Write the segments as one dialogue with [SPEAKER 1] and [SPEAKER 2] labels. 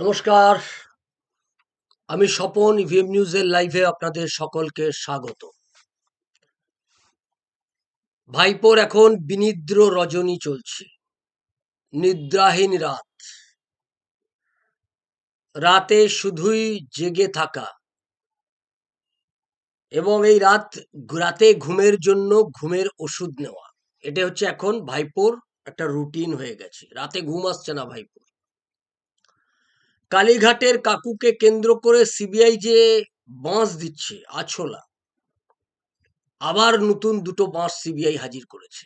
[SPEAKER 1] নমস্কার। আমি স্বপন ইভিএম নিউজের লাইভে আপনাদের সকলকে স্বাগত। ভাইপোর এখন বিনিদ্র রজনী চলছে। নিদ্রাহীন রাত। রাতে শুধুই জেগে থাকা। এবং এই রাত রাতে ঘুমের জন্য ঘুমের ওষুধ নেওয়া। এটা হচ্ছে এখন ভাইপোর একটা রুটিন হয়ে গেছে। রাতে ঘুম আসছে না ভাইপোর। কালীঘাটের কাকুকে কেন্দ্র করে সিবিআই যে বাঁশ দিচ্ছে, আছলা, আবার নতুন দুটো বাঁশ সিবিআই হাজির করেছে।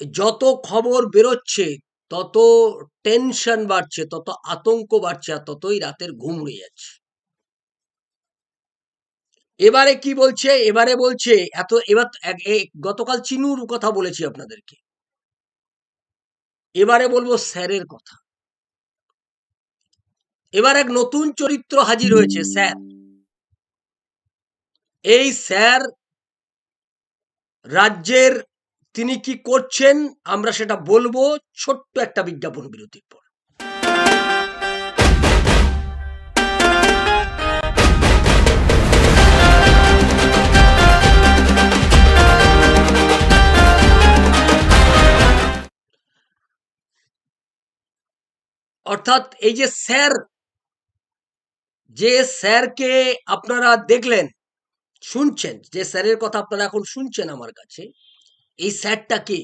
[SPEAKER 1] যত খবর বেরোচ্ছে, তত টেনশন বাড়ছে, তত আতঙ্ক বাড়ছে, আর ততই রাতের ঘুম উড়ে যাচ্ছে। এবারে কি বলছে? এবারে বলছে, এত, এবার গতকাল চিনুর কথা বলেছি আপনাদেরকে। এবারে বলব স্যারের কথা। এবার এক নতুন চরিত্র হাজির হয়েছে, স্যার। এই স্যার রাজ্যের তিনি কি করছেন, আমরা সেটা বলব ছোট্ট একটা বিজ্ঞাপন বিরতির পর। অর্থাৎ এই যে স্যার যে স্যারকে আপনারা দেখলেন, শুনছেন, যে স্যারের কথা আপনারা এখন শুনছেন আমার কাছে, এই স্যারটা কে?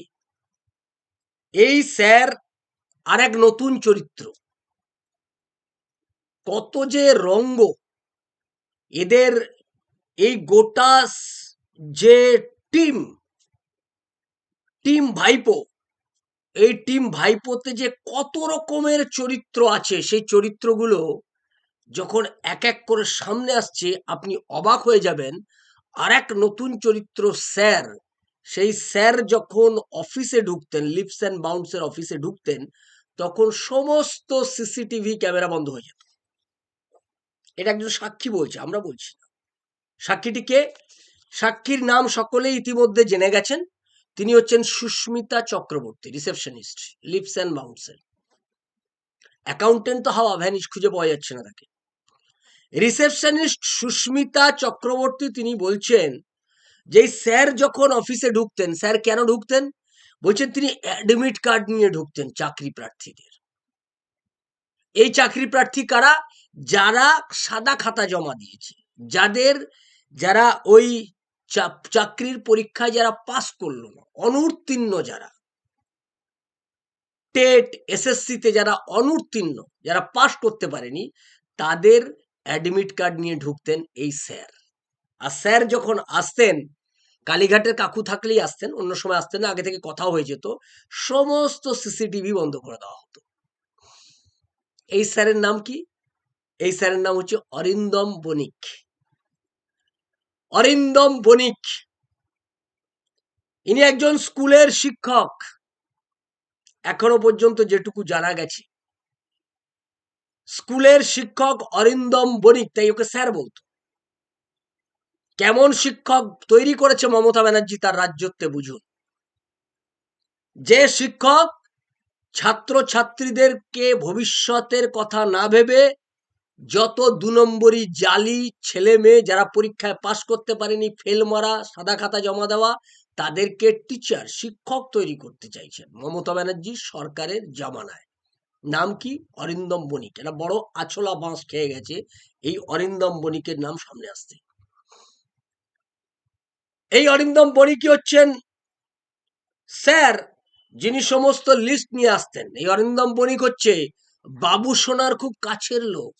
[SPEAKER 1] এই স্যার আর এক নতুন চরিত্র। কত যে রঙ্গ! এদের এই গোটা যে টিম টিম ভাইপো, এই টিম ভাইপোতে যে কত রকমের চরিত্র আছে, সেই চরিত্রগুলো যখন এক এক করে সামনে আসছে, আপনি অবাক হয়ে যাবেন আর এক নতুন চরিত্র স্যার, সেই স্যার যখন অফিসে ঢুকতেন লিপস অ্যান্ড বাউন্সের অফিসে ঢুকতেন, তখন সমস্ত সিসিটিভি ক্যামেরা বন্ধ হয়ে যেত। এটা একজন সাক্ষী বলছে, আমরা বলছি না। সাক্ষীটি কে? সাক্ষীর নাম সকলেই ইতিমধ্যে জেনে গেছেন। তিনি হচ্ছেন Sushmita Chakraborty receptionist lips and বাউন্সের accountant তো হাওয়া ভ্যানিশ খুঁজে পাওয়া যাচ্ছে না তাকে। রিসেপশনিস্ট সুস্মিতা চক্রবর্তী তিনি বলছেন যে, স্যার যখন অফিসে ঢুকতেন, স্যার কেন ঢুকতেন? বলছেন তিনি অ্যাডমিট কার্ড নিয়ে ঢুকতেন চাকরি প্রার্থীদের। এই চাকরি প্রার্থী কারা? যারা সাদা খাতা জমা দিয়েছে। যাদের, যারা ওই চাকরির পরীক্ষায় যারা পাস করল না অনুত্তীর্ণ যারা। টেট, এসএসসিতে যারা অনুত্তীর্ণ যারা পাস করতে পারেনি, তাদের অ্যাডমিট কার্ড নিয়ে ঢুকতেন এই স্যার। আর স্যার যখন আসতেন, কালীঘাটের কাকু থাকলেই আসতেন, অন্য সময় আসতেন আগে থেকে কথা হয়ে যেত, সমস্ত সিসিটিভি বন্ধ করে দেওয়া হতো। এই স্যারের নাম কি? এই স্যারের নাম হচ্ছে অরিন্দম বণিক। অরিন্দম বণিক। ইনি একজন স্কুলের শিক্ষক। এখনও পর্যন্ত যেটুকু জানা গেছে। স্কুলের শিক্ষক অরিন্দম বণিক, তাই ওকে স্যার বলতো। কেমন শিক্ষক তৈরি করেছে মমতা ব্যানার্জি তার রাজ্যত্বে বুঝুন। যে শিক্ষক ছাত্র ছাত্রীদেরকে ভবিষ্যতের কথা না ভেবে যত দু নম্বরই জালি ছেলে মেয়ে যারা পরীক্ষায় পাশ করতে পারেনি, ফেল মারা, সাদা খাতা জমা দেওয়া, তাদেরকে টিচার, শিক্ষক তৈরি করতে চাইছেন মমতা ব্যানার্জি সরকারের জামানায়। নাম কি? অরিন্দম বণিক। এটা বড় আছলা বাঁশ খেয়ে গেছে, এই অরিন্দম বণিকের নাম সামনে আসতে এই অরিন্দম বণিকই হচ্ছেন স্যার, যিনি সমস্ত লিস্ট নিয়ে আসতেন। এই অরিন্দম বণিক হচ্ছে বাবু সোনার খুব কাছের লোক।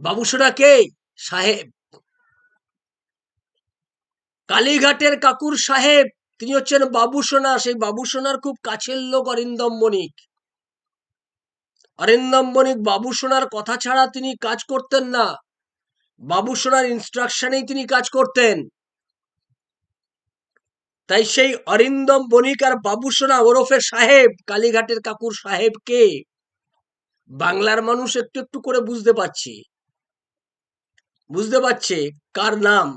[SPEAKER 1] বাবু সোনা কে? সাহেব। কালীঘাটের কাকুর সাহেব। তিনি হচ্ছেন বাবু সোনা, সেই বাবু সোনার খুব কাছের লোক অরিন্দম বণিক অরিন্দম বণিক বাবু সোনার কথা ছাড়া তিনি কাজ করতেন না। বাবু সোনার ইনস্ট্রাকশনেই তিনি কাজ করতেন। তাই সেই অরিন্দম বণিক আর বাবু সোনা ওরফে সাহেব, কালীঘাটের কাকুর সাহেবকে বাংলার মানুষ একটু একটু করে বুঝতে পারছে। বুঝতে পারছে কার নাম?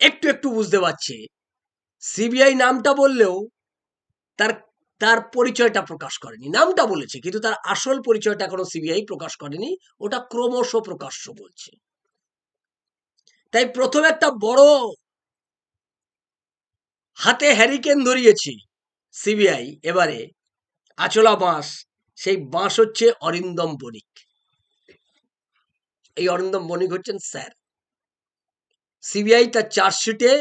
[SPEAKER 1] একটু একটু বুঝতে পারছে। সিবিআই নামটা বললেও তার তার পরিচয়টা প্রকাশ করেনি। নামটা বলেছে, কিন্তু তার আসল পরিচয়টা এখনও সিবিআই প্রকাশ করেনি, ওটা ক্রমশ প্রকাশ্য বলছে। তাই প্রথম একটা বড় হাতে হ্যারিকেন ধরিয়েছি সিবিআই এবারে আচলা বাঁশ, সেই বাঁশ হচ্ছে অরিন্দম বণিক। এই অরিন্দম বণিক হচ্ছেন স্যার। সিবিআই তার চার্জশিটে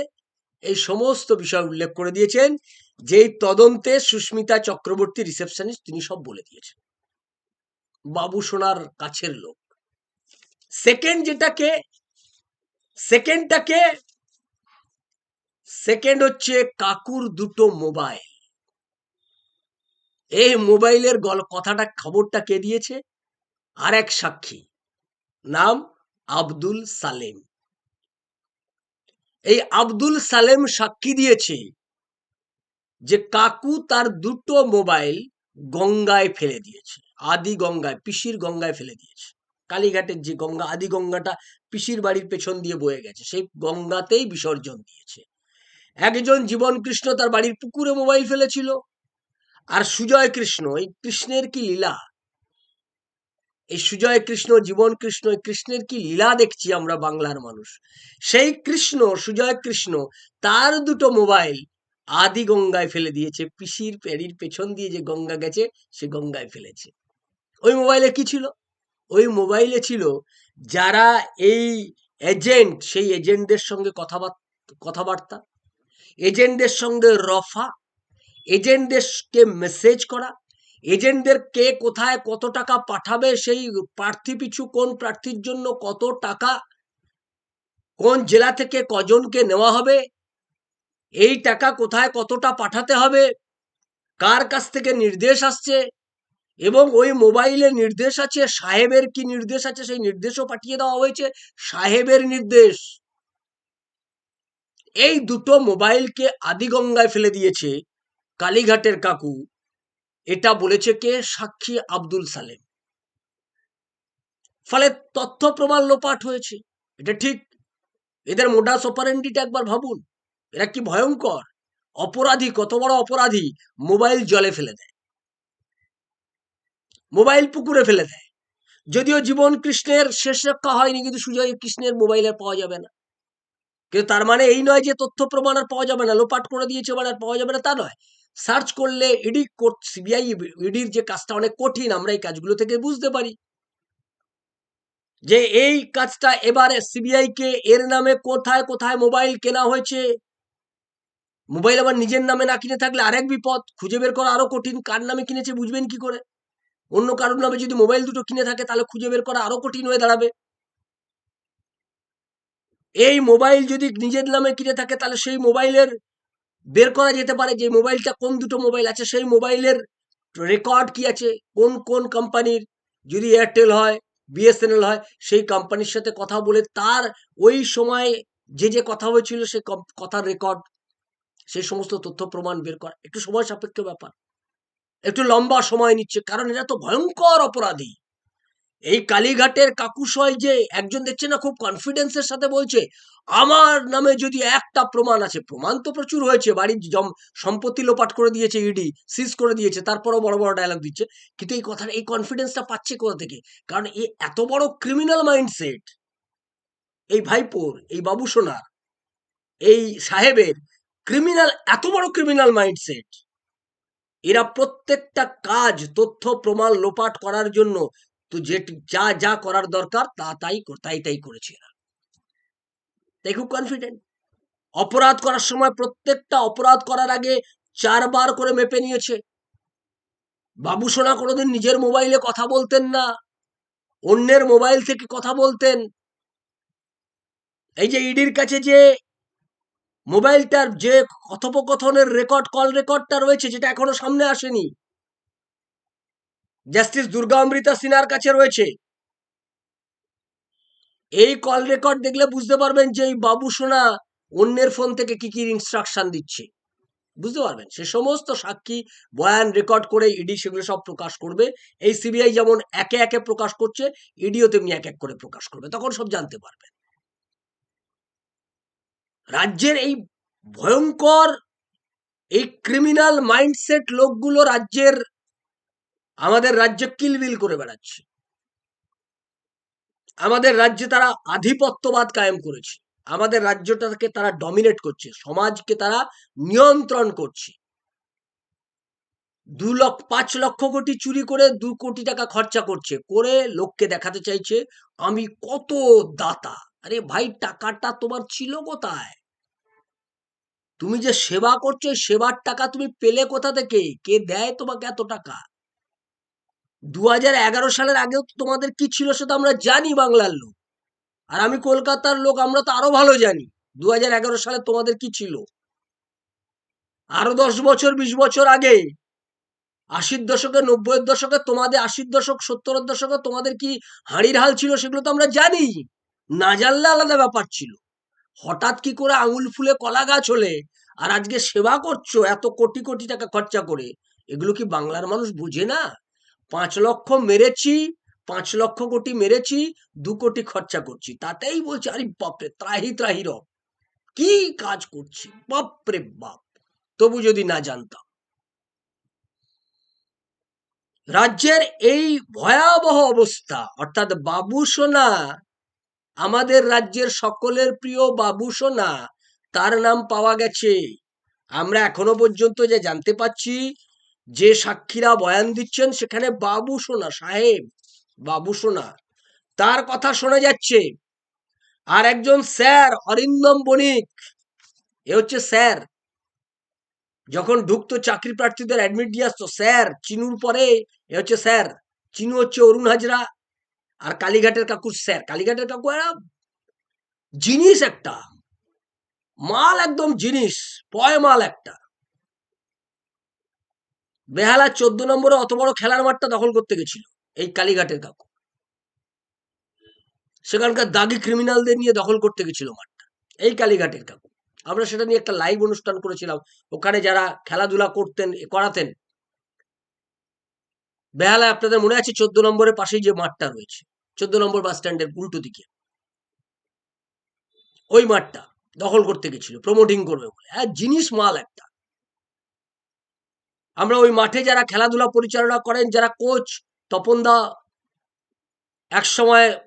[SPEAKER 1] এই সমস্ত বিষয় উল্লেখ করে দিয়েছেন, যেই তদন্তে সুস্মিতা চক্রবর্তী রিসেপশনিস্ট তিনি সব বলে দিয়েছেন। বাবু সোনার কাছের লোক। সেকেন্ড যেটাকে সেকেন্ডটাকে সেকেন্ড হচ্ছে কাকুর দুটো মোবাইল এই মোবাইলের গল, কথাটা, খবরটা কে দিয়েছে? আর এক সাক্ষী, নাম আব্দুল সালেম। এই আব্দুল সালেম সাক্ষী দিয়েছে যে কাকু তার দুটো মোবাইল গঙ্গায় ফেলে দিয়েছে, আদি গঙ্গায়, পিসির গঙ্গায় ফেলে দিয়েছে। কালীঘাটের যে গঙ্গা, আদি গঙ্গাটা পিসির বাড়ির পেছন দিয়ে বয়ে গেছে, সেই গঙ্গাতেই বিসর্জন দিয়েছে। একজন জীবন কৃষ্ণ তার বাড়ির পুকুরে মোবাইল ফেলেছিল। আর সুজয় কৃষ্ণ এই কৃষ্ণের কি লীলা? এই সুজয় কৃষ্ণ, জীবন কৃষ্ণ কৃষ্ণের কি লীলা দেখছি আমরা বাংলার মানুষ? সেই কৃষ্ণ, সুজয় কৃষ্ণ, তার দুটো মোবাইল আদি গঙ্গায় ফেলে দিয়েছে। পিসির পেড়ির পেছন দিয়ে যে গঙ্গা গেছে, সে গঙ্গায় ফেলেছে। ওই মোবাইলে কি ছিল? ওই মোবাইলে ছিল যারা এই এজেন্ট, সেই এজেন্টদের সঙ্গে কথাবার্তা কথাবার্তা, এজেন্টদের সঙ্গে রফা, এজেন্টদেরকে মেসেজ করা এজেন্টদের কে কোথায় কত টাকা পাঠাবে, সেই প্রার্থী পিছু কোন প্রার্থীর জন্য কত টাকা, কোন জেলা থেকে কজনকে নেওয়া হবে, এই টাকা কোথায় কতটা পাঠাতে হবে, কার কাছ থেকে নির্দেশ আসছে, এবং ওই মোবাইলে নির্দেশ আছে, সাহেবের কি নির্দেশ আছে, সেই নির্দেশও পাঠিয়ে দেওয়া হয়েছে, সাহেবের নির্দেশ। এই দুটো মোবাইলকে আদিগঙ্গায় ফেলে দিয়েছে কালীঘাটের কাকু। এটা বলেছে কে? সাক্ষী আব্দুল সালেম। ফলে তথ্য প্রমাণ লোপাট হয়েছে। এটা ঠিক। এদের মোডাস অপারেন্ডিটা একবার ভাবুন। এরা কি ভয়ঙ্কর? অপরাধী, কত বড় অপরাধী মোবাইল জলে ফেলে দেয়। মোবাইল পুকুরে ফেলে দেয়। যদিও জীবন কৃষ্ণের শেষ রক্ষা হয়নি, কিন্তু সুজয় কৃষ্ণের মোবাইল আর পাওয়া যাবে না। কিন্তু তার মানে এই নয় যে তথ্য প্রমাণ আর পাওয়া যাবে না। লোপাট করে দিয়েছে মানে আর পাওয়া যাবে না, তা নয়। সার্চ করলে ইডি কোর্ট সিবিআই ইডির যে কাজটা অনেক কঠিন, আমরা এই কাজগুলো থেকে বুঝতে পারি। যে এই কাজটা এবারে সিবিআই কে এর নামে কোথায় কোথায় মোবাইল কেনা হয়েছে? মোবাইল আবার নিজের নামে না কিনে থাকলে আরেক বিপদ, খুঁজে বের করা আরও কঠিন। কার নামে কিনেছে বুঝবেন কি করে? অন্য কারোর নামে যদি মোবাইল দুটো কিনে থাকে, তাহলে খুঁজে বের করা আরও কঠিন হয়ে দাঁড়াবে। এই মোবাইল যদি নিজের নামে কিনে থাকে, তাহলে সেই মোবাইলের বের করা যেতে পারে যে মোবাইলটা কোন দুটো মোবাইল আছে, সেই মোবাইলের রেকর্ড কি আছে, কোন কোন কোম্পানির যদি এয়ারটেল হয় বিএসএনএল হয়, সেই কোম্পানির সাথে কথা বলে তার ওই সময় যে যে কথা হয়েছিল সে কথার রেকর্ড সেই সমস্ত তথ্য প্রমাণ বের করা। একটু সময় সাপেক্ষ ব্যাপার। একটু লম্বা সময় নিচ্ছে, কারণ এরা তো ভয়ঙ্কর অপরাধী। এই কালীঘাটের কাকুশয় যে একজন দেখছে না, খুব কনফিডেন্সের সাথে বলছে, আমার নামে যদি একটা প্রমাণ আছে, প্রমাণ তো প্রচুর হয়েছে, বাড়ির জম, সম্পত্তি লোপাট করে দিয়েছে ইডি সিজ করে দিয়েছে, তারপরও বড় বড় ডায়লগ দিচ্ছে, কিন্তু এই কথাটা এই কনফিডেন্সটা পাচ্ছে কোথা থেকে? কারণ এই এত বড় ক্রিমিনাল মাইন্ডসেট এই ভাইপোর, এই বাবু সোনার, এই সাহেবের ক্রিমিনাল এত বড় ক্রিমিনাল মাইন্ডসেট এরা প্রত্যেকটা কাজ, তথ্য, প্রমাণ, লোপাট করার জন্য তো যে যা যা করার দরকার তা, তাই তাই তাই করেছে এরা। তাই খুব কনফিডেন্ট অপরাধ করার সময় প্রত্যেকটা অপরাধ করার আগে চারবার করে মেপে নিয়েছে। বাবু সোনা কোনোদিন নিজের মোবাইলে কথা বলতেন না। অন্যের মোবাইল থেকে কথা বলতেন। এই যে ইডির কাছে যে মোবাইলটার যে কথোপকথনের রেকর্ড, কল রেকর্ডটা রয়েছে, যেটা এখনও সামনে আসেনি। জাস্টিস দুর্গা অমৃতা সিনহার কাছে রয়েছে। এই কল রেকর্ড দেখলে বুঝতে পারবেন যে এই বাবু সোনা অন্যের ফোন থেকে কি কি ইনস্ট্রাকশন দিচ্ছে। বুঝতে পারবেন? সে সমস্ত সাক্ষী, বয়ান রেকর্ড করে ইডি সেগুলো সব প্রকাশ করবে। এই সিবিআই যেমন একে একে প্রকাশ করছে ইডিও তেমনি এক এক করে প্রকাশ করবে। তখন সব জানতে পারবেন। রাজ্যের এই ভয়ঙ্কর, এই ক্রিমিনাল মাইন্ডসেট লোকগুলো রাজ্যের আমাদের রাজ্যে কিলবিল করে বেড়াচ্ছে। আমাদের রাজ্যে তারা আধিপত্যবাদ কায়েম করেছে। আমাদের রাজ্যটাকে তারা ডমিনেট করছে। সমাজকে তারা নিয়ন্ত্রণ করছে। দু লক্ষ, পাঁচ লক্ষ কোটি চুরি করে দু কোটি টাকা খরচা করছে। করে লোককে দেখাতে চাইছে, আমি কত দাতা? আরে ভাই, টাকাটা তোমার ছিল কোথায়? তুমি যে সেবা করছ সেবার টাকা তুমি পেলে কোথা থেকে? কে দেয় তোমাকে এত টাকা? দু সালের আগেও তোমাদের কি ছিল সেটা আমরা জানি বাংলার লোক। আর আমি কলকাতার লোক আমরা তো আরও ভালো জানি। দু সালে তোমাদের কি ছিল? আরও দশ বছর, বিশ বছর আগে, আশির দশকে, নব্বইয়ের দশকে তোমাদের, আশির দশক, সত্তরের দশকে তোমাদের কি হাঁড়ির হাল ছিল সেগুলো তো আমরা জানি। না জানলে আলাদা ব্যাপার ছিল। হঠাৎ কি করে আঙুল ফুলে কলা গাছ হলে আর আজকে সেবা করছ এত কোটি কোটি টাকা খরচা করে, এগুলো কি বাংলার মানুষ বুঝে না? পাঁচ লক্ষ মেরেছি, পাঁচ লক্ষ কোটি মেরেছি, দু কোটি খরচা করছি। তাতেই বলছি, আরে বাপরে, ত্রাহি ত্রাহি রব। কি কাজ করছি? বাপরে বাপ। তবু যদি না জানতাম। রাজ্যের এই ভয়াবহ অবস্থা, অর্থাৎ বাবু সোনা, আমাদের রাজ্যের সকলের প্রিয় বাবু সোনা, তার নাম পাওয়া গেছে। আমরা এখনও পর্যন্ত যে জানতে পাচ্ছি যে সাক্ষীরা বয়ান দিচ্ছেন সেখানে বাবু সোনা, সাহেব, বাবু সোনা। তার কথা শোনা যাচ্ছে। আর একজন স্যার, অরিন্দম বণিক। এ হচ্ছে স্যার। যখন ঢুকতো চাকরি প্রার্থীদের অ্যাডমিট দিয়ে আসতো, স্যার, চিনুর পরে এ হচ্ছে স্যার। চিনু হচ্ছে অরুণ হাজরা আর কালীঘাটের কাকুর স্যার। কালীঘাটের কাকু জিনিস একটা। মাল একদম জিনিস, পয় মাল একটা। বেহালা চোদ্দ নম্বরে অত বড় খেলার মাঠটা দখল করতে গেছিল, এই কালীঘাটের কাকু। সেখানকার দাগি ক্রিমিনালদের নিয়ে দখল করতে গেছিল মাঠটা, এই কালীঘাটের কাকু। আমরা সেটা নিয়ে একটা লাইভ অনুষ্ঠান করেছিলাম, ওখানে যারা খেলাধুলা করতেন করাতেন, বেহালায় আপনাদের মনে আছে চোদ্দ নম্বরের পাশেই যে মাঠটা রয়েছে, চোদ্দ নম্বর বাস স্ট্যান্ডের উল্টো দিকে? ওই মাঠটা দখল করতে গেছিল প্রমোটিং করবে বলে। হ্যাঁ জিনিস মাল একটা। আমরা ওই মাঠে যারা খেলাধুলা পরিচালনা করেন, যারা কোচ তপনদা এক সময়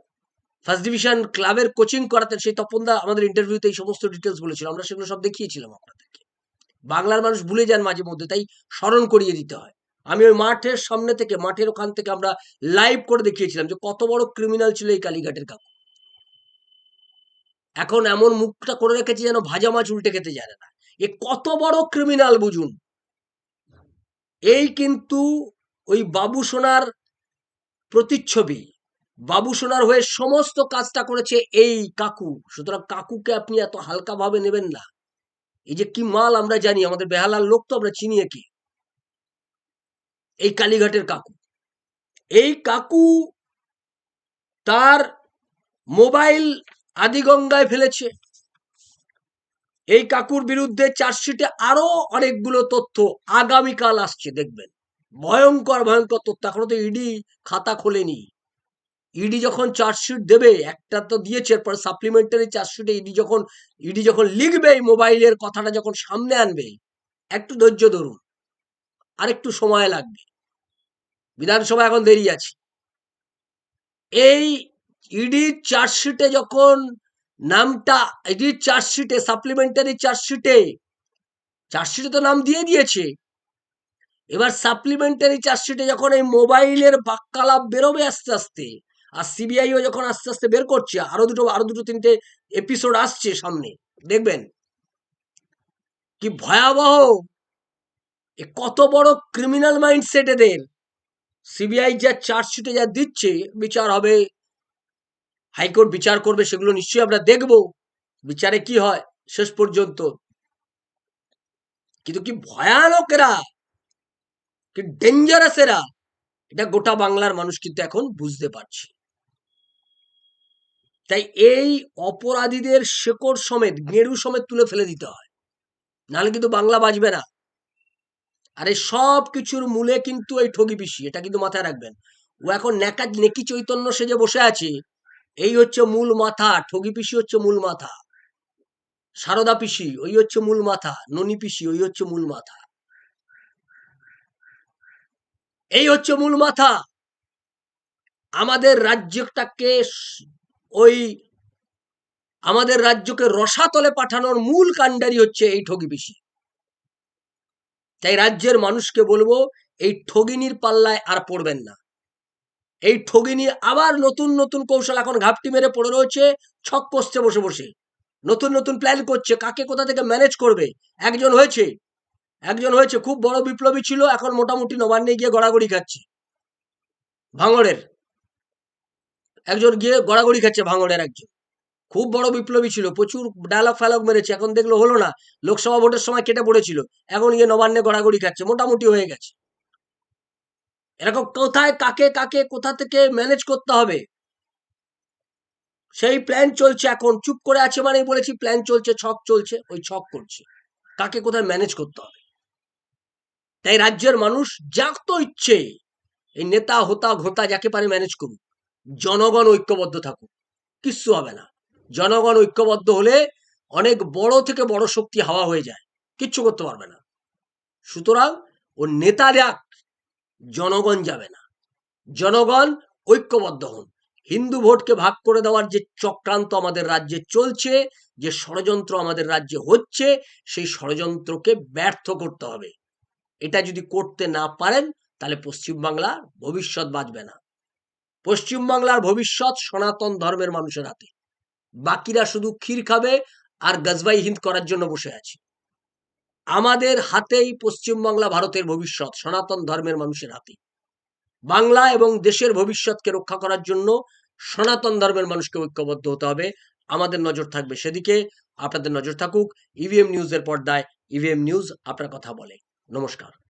[SPEAKER 1] ফার্স্ট ডিভিশন ক্লাবের কোচিং করাতেন, সেই তপনদা আমাদের ইন্টারভিউতে এই সমস্ত ডিটেলস বলেছিল। আমরা সেগুলো সব দেখিয়েছিলাম আপনাদেরকে। বাংলার মানুষ ভুলে যান মাঝে মধ্যে, তাই স্মরণ করিয়ে দিতে হয়। আমি ওই মাঠের সামনে থেকে, মাঠের ওখান থেকে আমরা লাইভ করে দেখিয়েছিলাম যে কত বড় ক্রিমিনাল ছিল এই কালীঘাটের কাকু। এখন এমন মুখটা করে রেখেছে যেন ভাজা মাছ উল্টে খেতে জানে না। এ কত বড় ক্রিমিনাল বুঝুন। এই কিন্তু ওই বাবু সোনার প্রতিচ্ছবি। বাবু সোনার হয়ে সমস্ত কাজটা করেছে এই কাকু। সুতরাং কাকুকে আপনি এত হালকা ভাবে নেবেন না। এই যে কি মাল আমরা জানি, আমাদের বেহালার লোক তো আমরা চিনি কি এই কালীঘাটের কাকু। এই কাকু তার মোবাইল আদিগঙ্গায় ফেলেছে। এই কাকুর বিরুদ্ধে চার্জশিটে আরও অনেকগুলো তথ্য আগামীকাল আসছে, দেখবেন। ভয়ঙ্কর ভয়ঙ্কর তথ্য। এখনও তো ইডি খাতা খোলেনি। ইডি যখন চার্জশিট দেবে, একটা তো দিয়েছে, এরপর সাপ্লিমেন্টারি চার্জশিটে ইডি যখন ইডি যখন লিখবে, এই মোবাইলের কথাটা যখন সামনে আনবে, একটু ধৈর্য ধরুন। আর একটু সময় লাগবে। বিধানসভা এখন দেরি আছে। এই ইডির চার্জশিটে যখন নামটা ইডির চার্জশিটে সাপ্লিমেন্টারি চার্জশিটে। চার্জশিটে তো নাম দিয়ে দিয়েছে। এবার সাপ্লিমেন্টারি চার্জশিটে যখন এই মোবাইলের বাক্যালাপ বেরোবে আস্তে আস্তে, আর সিবিআইও যখন আস্তে আস্তে বের করছে, আরও দুটো আরও দুটো, তিনটে এপিসোড আসছে সামনে, দেখবেন। কি ভয়াবহ! এ কত বড় ক্রিমিনাল মাইন্ডসেট এদের। সিবিআই যা চার্জশিটে যা দিচ্ছে, বিচার হবে হাইকোর্ট বিচার করবে, সেগুলো নিশ্চয়ই আমরা দেখব। বিচারে কি হয়? শেষ পর্যন্ত। কিন্তু কি ভয়ানক এরা কি ডেঞ্জারাস এরা এটা গোটা বাংলার মানুষ কিন্তু এখন বুঝতে পারছে। তাই এই অপরাধীদের শেকড় সমেত, গেরু সমেত তুলে ফেলে দিতে হয়। নাহলে কিন্তু বাংলা বাজবে না। আর এই সব কিছুর মূলে কিন্তু এই ঠগি পিসি এটা কিন্তু মাথায় রাখবেন। ও এখন নেকা নেকি চৈতন্য সেজে বসে আছে। এই হচ্ছে মূল মাথা, ঠগি পিসি হচ্ছে মূল মাথা। সারদা পিসি, ওই হচ্ছে মূল মাথা। ননি পিসি, ওই হচ্ছে মূল মাথা। এই হচ্ছে মূল মাথা। আমাদের রাজ্যটাকে ওই আমাদের রাজ্যকে রসাতলে পাঠানোর মূল কাণ্ডারি হচ্ছে এই ঠগি পিসি। তাই রাজ্যের মানুষকে বলব, এই ঠগিনীর পাল্লায় আর পড়বেন না। এই ঠগিনী আবার নতুন নতুন কৌশল এখন ঘাপটি মেরে পড়ে রয়েছে, ছক কষছে বসে বসে। নতুন নতুন প্ল্যান করছে, কাকে কোথা থেকে ম্যানেজ করবে? একজন হয়েছে একজন হয়েছে, খুব বড় বিপ্লবী ছিল, এখন মোটামুটি নবান্নে গিয়ে গড়াগড়ি খাচ্ছে। ভাঙড়ের, একজন গিয়ে গড়াগড়ি খাচ্ছে ভাঙড়ের একজন। খুব বড় বিপ্লবী ছিল, প্রচুর ডায়লগ ফায়ালগ মেরেছে, এখন দেখল হলো না, লোকসভা ভোটের সময় কেটে পড়েছিল, এখন গিয়ে নবান্নে গড়াগড়ি খাচ্ছে, মোটামুটি হয়ে গেছে। এরকম কোথায়, কাকে কাকে, কোথা থেকে ম্যানেজ করতে হবে? সেই প্ল্যান চলছে এখন। চুপ করে আছে মানে বলেছি প্ল্যান চলছে, ছক চলছে, ওই ছক করছে। কাকে কোথায় ম্যানেজ করতে হবে? তাই রাজ্যের মানুষ তো ইচ্ছে, এই নেতা, হোতা, ঘোতা যাকে পারে ম্যানেজ করুক। জনগণ ঐক্যবদ্ধ থাকুক, কিচ্ছু হবে না। জনগণ ঐক্যবদ্ধ হলে অনেক বড় থেকে বড় শক্তি হাওয়া হয়ে যায়, কিচ্ছু করতে পারবে না। সুতরাং ও নেতা যাক জনগণ যাবে না। জনগণ ঐক্যবদ্ধ হন। হিন্দু ভোটকে ভাগ করে দেওয়ার যে চক্রান্ত আমাদের রাজ্যে চলছে, যে ষড়যন্ত্র আমাদের রাজ্যে হচ্ছে, সেই ষড়যন্ত্রকে ব্যর্থ করতে হবে। এটা যদি করতে না পারেন, তাহলে পশ্চিমবাংলার ভবিষ্যৎ বাঁচবে না। পশ্চিমবাংলার ভবিষ্যৎ সনাতন ধর্মের মানুষের হাতে। বাকিরা শুধু ক্ষীর খাবে আর গজবাই হিন্দ করার জন্য বসে আছে। আমাদের হাতেই পশ্চিমবাংলা ভারতের ভবিষ্যৎ, সনাতন ধর্মের মানুষের হাতে। বাংলা এবং দেশের ভবিষ্যৎকে রক্ষা করার জন্য সনাতন ধর্মের মানুষকে ঐক্যবদ্ধ হতে হবে। আমাদের নজর থাকবে সেদিকে। আপনাদের নজর থাকুক ইভিএম নিউজের পর্দায়। ইভিএম নিউজ আপনার কথা বলে। নমস্কার।